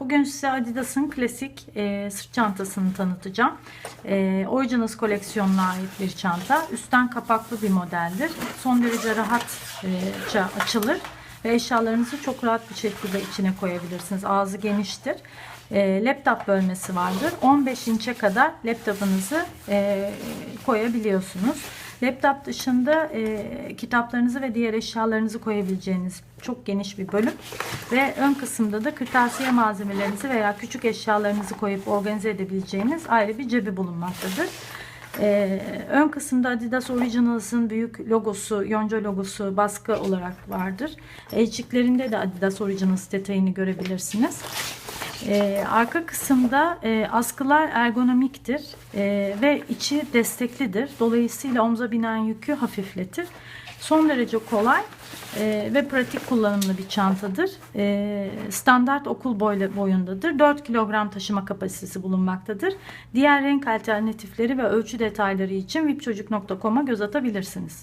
Bugün size Adidas'ın klasik e, sırt çantasını tanıtacağım. E, Originals koleksiyonuna ait bir çanta. Üstten kapaklı bir modeldir. Son derece rahatça açılır ve eşyalarınızı çok rahat bir şekilde içine koyabilirsiniz. Ağzı geniştir. E, laptop bölmesi vardır. 15 inçe kadar laptopunuzu e, koyabiliyorsunuz. Laptop dışında e, kitaplarınızı ve diğer eşyalarınızı koyabileceğiniz çok geniş bir bölüm. Ve ön kısımda da kırtasiye malzemelerinizi veya küçük eşyalarınızı koyup organize edebileceğiniz ayrı bir cebi bulunmaktadır. Ee, ön kısımda Adidas Originals'ın büyük logosu, yonca logosu baskı olarak vardır. Elçiklerinde de Adidas Originals detayını görebilirsiniz. Ee, arka kısımda e, askılar ergonomiktir e, ve içi desteklidir. Dolayısıyla omza binen yükü hafifletir. Son derece kolay e, ve pratik kullanımlı bir çantadır. E, standart okul boyla, boyundadır. 4 kilogram taşıma kapasitesi bulunmaktadır. Diğer renk alternatifleri ve ölçü detayları için vipçocuk.com'a göz atabilirsiniz.